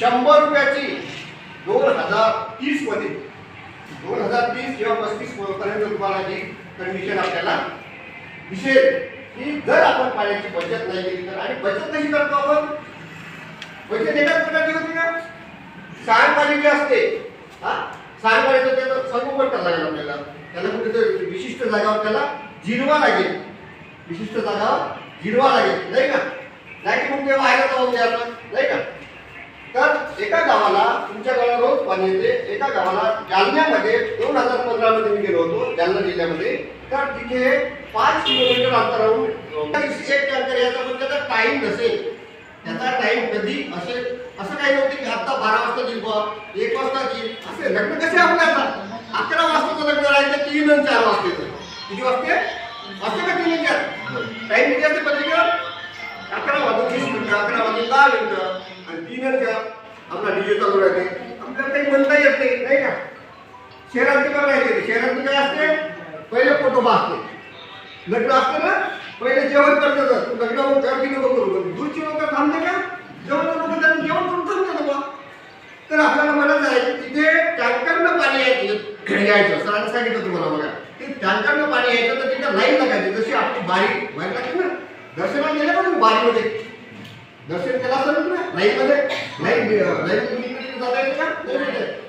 शंभर रुपयाची दोन हजार तीसमध्ये दोन हजार तीस किंवा पस्तीस पर्यंत तुम्हाला जी कंडिशन आपल्याला दिसेल की जर आपण पाण्याची बचत नाही केली तर. आणि बचत कशी करतो आपण? बचत एकाच प्रकारची होती का सांडपाणी जे असते हा? सांडपाणीचं त्याचं संगोपन करावं लागेल आपल्याला. त्याला कुठेतरी विशिष्ट जागावर त्याला जिरवा लागेल. विशिष्ट जागावर जिरवा लागेल. नाही का? नाही की मग ते व्हायला जाऊन द्यायला नाही का? तर एका गावाला तुमच्या गावाला रोज पाणी येते. एका गावाला जालन्यामध्ये दोन हजार पंधरा मध्ये मी गेलो होतो जालना जिल्ह्यामध्ये. तर तिथे पाच किलोमीटर अंतरावरून एक टँकर याचा पण त्याचा टाइम नसेल. त्याचा टाइम कधी असेल? असं काही नव्हतं की आता बारा वाजता येईल बा एक वाजता येईल असे लग्न कसे आपले आता? अकरा वाजताचं लग्न राहायचं तीन आणि चार वाजता येतं किती वाजते? असते का तीन चार? टाइम किती असते पत्रिका अकरा वाजून वीस मिनिटं अकरा वाजून दहा मिनिटं. डिनर तीन आपला डीजे चालू राहते. आपल्याला काही म्हणता येत नाही नाही का? शहरात किंवा नाही शहरात काय असते? पहिले फोटो असते लग्न असतं ना पहिले जेवण करतात. लग्नावर लग्न मग गर्दी नको करू दूरची लोक थांबते का? जेवण नको त्यांनी जेवण करून थांबते बाबा. तर आपल्याला म्हणायचं आहे की तिथे टँकरनं पाणी यायचं. यायचं. सरांनी सांगितलं तुम्हाला बघा. ते टँकरनं पाणी यायचं तर तिथे लाईन लागायची. जशी आपली बारी बाहेर लागते ना. दर्शनाला गेल्या पण बारीमध्ये? दर्शन केला असं ना म्हणजे नाही नाही जाता येते का नाही